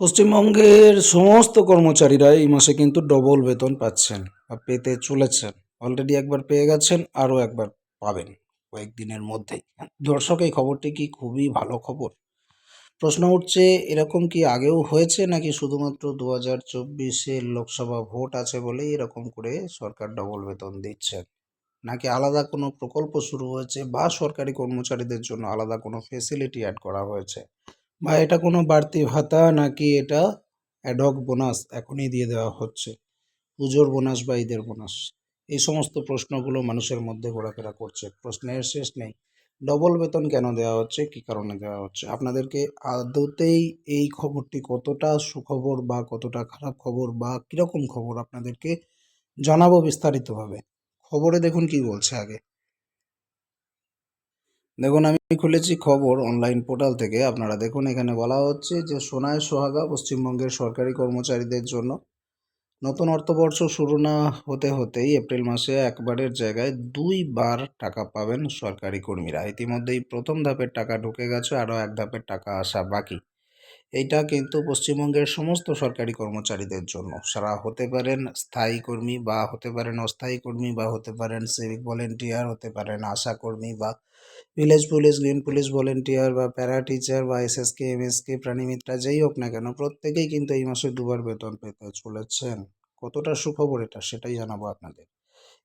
পশ্চিমবঙ্গের সমস্ত কর্মচারীরা এই মাসে কিন্তু ডবল বেতন পাচ্ছেন বা পেতে চলেছেন। অলরেডি একবার পেয়ে গেছেন, আরও একবার পাবেন কয়েকদিনের মধ্যেই। দর্শক, এই খবরটি কি খুবই ভালো খবর? প্রশ্ন উঠছে, এরকম কি আগেও হয়েছে নাকি শুধুমাত্র দু হাজার চব্বিশের লোকসভা ভোট আছে বলেই এরকম করে সরকার ডবল বেতন দিচ্ছেন নাকি আলাদা কোনো প্রকল্প শুরু হয়েছে বা সরকারি কর্মচারীদের জন্য আলাদা কোনো ফেসিলিটি অ্যাড করা হয়েছে? বা এটা কোনো বাড়তি ভাতা নাকি এটা অ্যাডক বোনাস এখনই দিয়ে দেওয়া হচ্ছে। পুজোর বোনাস বা ঈদের বোনাস এই সমস্ত প্রশ্নগুলো মানুষের মধ্যে ঘোরাফেরা করছে। প্রশ্নের শেষ নেই। ডবল বেতন কেন দেওয়া হচ্ছে? কী কারণে দেওয়া হচ্ছে? আপনাদেরকে আদতেই এই খবরটি কতটা সুখবর বা কতটা খারাপ খবর বা কীরকম খবর আপনাদেরকে জানাব বিস্তারিতভাবে। খবরে দেখুন কি বলছে আগে। দেখুন, আমি খুলেছি খবর অনলাইন পোর্টাল থেকে। আপনারা দেখুন, এখানে বলা হচ্ছে যে সোনায় সোহাগা পশ্চিমবঙ্গের সরকারি কর্মচারীদের জন্য নতুন অর্থবর্ষ শুরু না হতে হতেই এপ্রিল মাসে একবারের জায়গায় দুইবার টাকা পাবেন সরকারি কর্মীরা। ইতিমধ্যেই প্রথম ধাপের টাকা ঢুকে গেছে, আরও এক ধাপের টাকা আসা বাকি। এইটা কিন্তু পশ্চিমবঙ্গের সমস্ত সরকারি কর্মচারীদের জন্য। সারা হতে পারেন স্থায়ী কর্মী বা হতে পারেন অস্থায়ী কর্মী বা হতে পারেন সিভিক ভলেন্টিয়ার হতে পারেন আশা কর্মী বা village police green police volunteer বা প্যারা টিচার বা এসএসকে এমএসকে প্রাণীমিত্রা যেই হোক না কেন, প্রত্যেকেই কিন্তু এই মাসে দুবার বেতন পেতে চলেছেন। কতটা সুখবর এটা, সেটাই জানাব আপনাদের।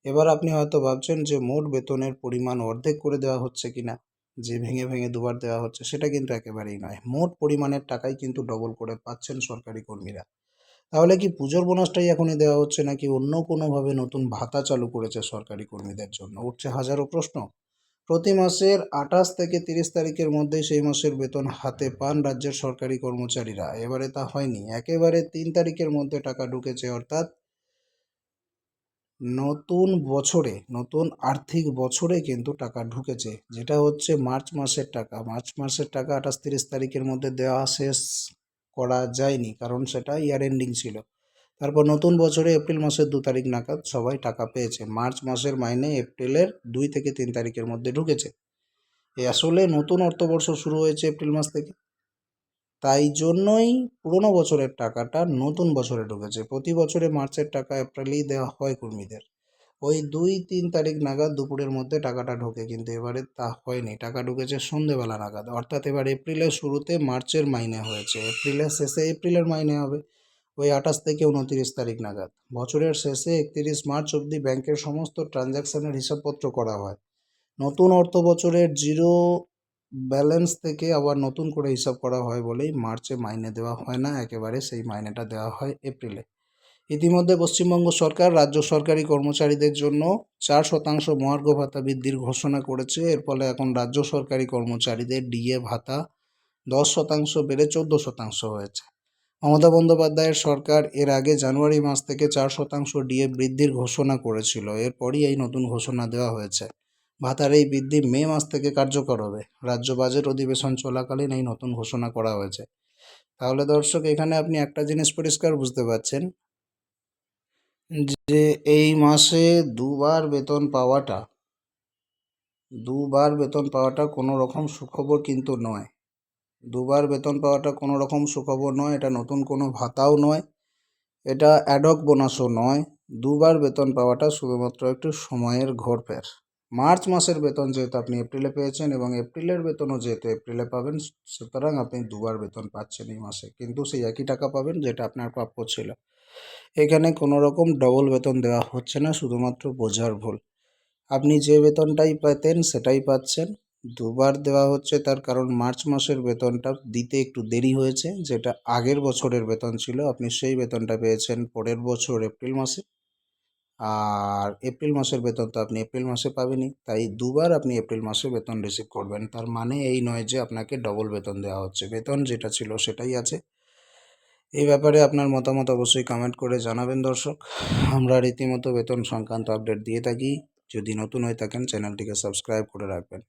এবার আপনি হয়তো ভাবছেন যে মোট বেতনের পরিমাণ অর্ধেক করে দেওয়া হচ্ছে কিনা যে ভেঙে ভেঙে দুবার দেওয়া হচ্ছে, সেটা কিন্তু একেবারেই নয়। মোট পরিমাণের টাকাই কিন্তু ডবল করে পাচ্ছেন সরকারি কর্মীরা। তাহলে কি পুজোর বোনাসটাই এখনই দেওয়া হচ্ছে নাকি অন্য কোনোভাবে নতুন ভাতা চালু করেছে সরকারি কর্মীদের জন্য? উঠছে হাজারো প্রশ্ন। প্রতি মাসের আঠাশ থেকে তিরিশ তারিখের মধ্যে সেই মাসের বেতন হাতে পান রাজ্যের সরকারি কর্মচারীরা। এবারে তা হয়নি। একেবারে তিন তারিখের মধ্যে টাকা ঢুকেছে, অর্থাৎ নতুন বছরে, নতুন আর্থিক বছরে কিন্তু টাকা ঢুকেছে। যেটা হচ্ছে মার্চ মাসের টাকা। মার্চ মাসের টাকা আঠাশ তিরিশ তারিখের মধ্যে দেওয়া শেষ করা যায়নি, কারণ সেটা ইয়ার এন্ডিং ছিল। তারপর নতুন বছরে এপ্রিল মাসের দু তারিখ নাগাদ সবাই টাকা পেয়েছে। মার্চ মাসের মাইনে এপ্রিলের দুই থেকে তিন তারিখের মধ্যে ঢুকেছে। আসলে নতুন অর্থবর্ষ শুরু হয়েছে এপ্রিল মাস থেকে। তাই জন্যই পুরনো বছরের টাকাটা নতুন বছরে ঢুকেছে। প্রতি বছরে মার্চের টাকা এপ্রিলেই দেওয়া হয় কর্মীদের। ওই দুই তিন তারিখ নাগাদ দুপুরের মধ্যে টাকাটা ঢোকে, কিন্তু এবারে তা হয়নি। টাকা ঢুকেছে সন্ধেবেলা নাগাদ। অর্থাৎ এবার এপ্রিলের শুরুতে মার্চের মাইনে হয়েছে। এপ্রিলের শেষে এপ্রিলের মাইনে হবে। ওই আঠাশ থেকে উনতিরিশ তারিখ নাগাদ। বছরের শেষে একতিরিশ মার্চ অবধি ব্যাংকের সমস্ত ট্রানজ্যাকশানের হিসাবপত্র করা হয়। নতুন অর্থ বছরের জিরো ব্যালেন্স থেকে আবার নতুন করে হিসাব করা হয় বলেই মার্চে মাইনে দেওয়া হয় না, একেবারে সেই মাইনেটা দেওয়া হয় এপ্রিলে। ইতিমধ্যে পশ্চিমবঙ্গ সরকার রাজ্য সরকারি কর্মচারীদের জন্য চার শতাংশ মহার্ঘ ভাতা বৃদ্ধির ঘোষণা করেছে। এর ফলে এখন রাজ্য সরকারি কর্মচারীদের ডিএ ভাতা দশ শতাংশ বেড়ে চোদ্দ শতাংশ হয়েছে। মমতা বন্দ্যোপাধ্যায়ের সরকার এর আগে জানুয়ারি মাস থেকে চার শতাংশ ডিএ বৃদ্ধির ঘোষণা করেছিল। এরপরই এই নতুন ঘোষণা দেওয়া হয়েছে। ভাতার এই বৃদ্ধি মে মাস থেকে কার্যকর হবে। রাজ্য বাজেট অধিবেশন চলাকালীন এই নতুন ঘোষণা করা হয়েছে। তাহলে দর্শক, এখানে আপনি একটা জিনিস পরিষ্কার বুঝতে পারছেন। যে এই মাসে দুবার বেতন পাওয়াটা, দুবার বেতন পাওয়াটা কোনো রকম সুখবর কিন্তু নয়। দুবার বেতন পাওয়াটা কোনো রকম সুখবর নয়, এটা নতুন কোনো ভাতাও নয়, এটা অ্যাডক বোনাসও নয়। দুবার বেতন পাওয়াটা শুধুমাত্র একটু সময়ের ঘোরফের। মার্চ মাসের বেতন যেহেতু আপনি এপ্রিলে পেয়েছেন এবং এপ্রিলের বেতনও যেহেতু এপ্রিলে পাবেন, সুতরাং আপনি দুবার বেতন পাচ্ছেন এই মাসে। কিন্তু সেই একই টাকা পাবেন যেটা আপনার প্রাপ্য ছিল। এখানে কোনো রকম ডবল বেতন দেওয়া হচ্ছে না, শুধুমাত্র বোঝার ভুল। আপনি যে বেতনটাই পেতেন সেটাই পাচ্ছেন। দুবার দেওয়া হচ্ছে তার কারণ মার্চ মাসের বেতনটা দিতে একটু দেরি হয়েছে, যেটা আগের বছরের বেতন ছিল, আপনি সেই বেতনটা পেয়েছেন পরের বছর এপ্রিল মাসে। আর এপ্রিল মাসের বেতন তো আপনি এপ্রিল মাসে পাবেনই। তাই দুবার আপনি এপ্রিল মাসে বেতন রিসিভ করবেন। তার মানে এই নয় যে আপনাকে ডবল বেতন দেওয়া হচ্ছে। বেতন যেটা ছিল সেটাই আছে। এই ব্যাপারে আপনার মতামত অবশ্যই কমেন্ট করে জানাবেন দর্শক। আমরা রীতিমতো বেতন সংক্রান্ত আপডেট দিয়ে থাকি। যদি নতুন হয়ে থাকেন, চ্যানেলটিকে সাবস্ক্রাইব করে রাখবেন।